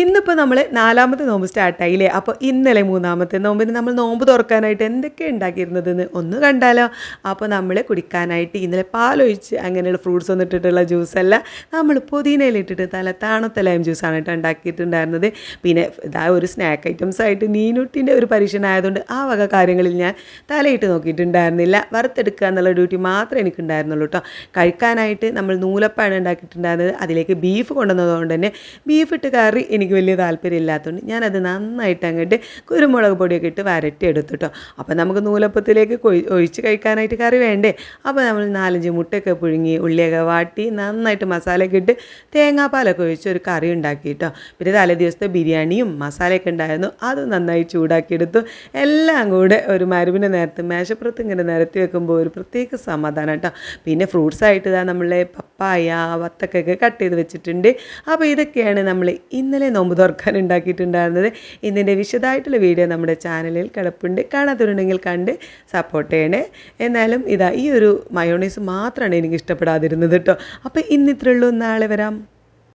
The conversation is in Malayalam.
ഇന്നിപ്പോൾ നമ്മൾ നാലാമത്തെ നോമ്പ് സ്റ്റാർട്ടായില്ലേ അപ്പോൾ ഇന്നലെ മൂന്നാമത്തെ നോമ്പിന് നമ്മൾ നോമ്പ് തുറക്കാനായിട്ട് എന്തൊക്കെ ഉണ്ടാക്കിയിരുന്നതെന്ന് ഒന്ന് കണ്ടാലോ? അപ്പോൾ നമ്മൾ കുടിക്കാനായിട്ട് ഇന്നലെ പാലൊഴിച്ച് അങ്ങനെയുള്ള ഫ്രൂട്ട്സ് ഒന്നും ഇട്ടിട്ടുള്ള ജ്യൂസല്ല നമ്മൾ പുതിനയിലിട്ടിട്ട് തല തണുത്ത ലൈം ജ്യൂസാണ് കേട്ടോ ഉണ്ടാക്കിയിട്ടുണ്ടായിരുന്നത്. പിന്നെ ഇതാ ഒരു സ്നാക്ക് ഐറ്റംസ് ആയിട്ട് നീനുട്ടിന്റെ ഒരു പരീക്ഷണമായതുകൊണ്ട് ആ വക കാര്യങ്ങളിൽ ഞാൻ തലയിട്ട് നോക്കിയിട്ടുണ്ടായിരുന്നില്ല. വറുത്തെടുക്കുക എന്നുള്ള ഡ്യൂട്ടി മാത്രമേ എനിക്കുണ്ടായിരുന്നുള്ളൂ കേട്ടോ. കഴിക്കാനായിട്ട് നമ്മൾ നൂലപ്പാണ് ഉണ്ടാക്കിയിട്ടുണ്ടായിരുന്നത്. അതിലേക്ക് ബീഫ് കൊണ്ടുവന്നതുകൊണ്ട് തന്നെ ബീഫ് ഇട്ട് കറി എനിക്ക് വലിയ താല്പര്യം ഇല്ലാത്തതുകൊണ്ട് ഞാനത് നന്നായിട്ട് അങ്ങോട്ട് കുരുമുളക് പൊടിയൊക്കെ ഇട്ട് വരട്ടി എടുത്തിട്ടോ അപ്പോൾ നമുക്ക് നൂലപ്പത്തിലേക്ക് ഒഴിച്ച് കഴിക്കാനായിട്ട് കറി വേണ്ടേ? അപ്പോൾ നമ്മൾ നാലഞ്ച് മുട്ടയൊക്കെ പുഴുങ്ങി ഉള്ളിയൊക്കെ വാട്ടി നന്നായിട്ട് മസാലയൊക്കെ ഇട്ട് തേങ്ങാപ്പാലൊക്കെ ഒഴിച്ച് ഒരു കറി ഉണ്ടാക്കി കേട്ടോ പിന്നെ തലേ ദിവസത്തെ ബിരിയാണിയും മസാലയൊക്കെ ഉണ്ടായിരുന്നു. അത് നന്നായി ചൂടാക്കിയെടുത്തു. എല്ലാം കൂടെ ഒരു മരുവിന്റെ നേരത്ത് മേശപ്പുറത്ത് ഇങ്ങനെ നിരത്തി വെക്കുമ്പോൾ ഒരു പ്രത്യേക സമാധാനം കേട്ടോ പിന്നെ ഫ്രൂട്ട്സ് ആയിട്ട് ഇതാ നമ്മളെ പപ്പായ വത്തക്കൊക്കെ കട്ട് ചെയ്ത് വെച്ചിട്ടുണ്ട്. അപ്പോൾ ഇതൊക്കെയാണ് നമ്മൾ ഇന്നലെ നോമ്പ് തുറക്കാൻ ഉണ്ടാക്കിയിട്ടുണ്ടായിരുന്നത്. ഇതിന്റെ വിശദമായിട്ടുള്ള വീഡിയോ നമ്മുടെ ചാനലിൽ കിടപ്പുണ്ട്. കാണാത്തവരുണ്ടെങ്കിൽ കണ്ട് സപ്പോർട്ട് ചെയ്യണേ. എന്നാലും ഇതാ ഈ ഒരു മയോണൈസ് മാത്രമാണ് എനിക്ക് ഇഷ്ടപ്പെടാതിരുന്നത് കേട്ടോ അപ്പോൾ ഇന്നിത്രയുള്ളൂ നാളെ വരാം.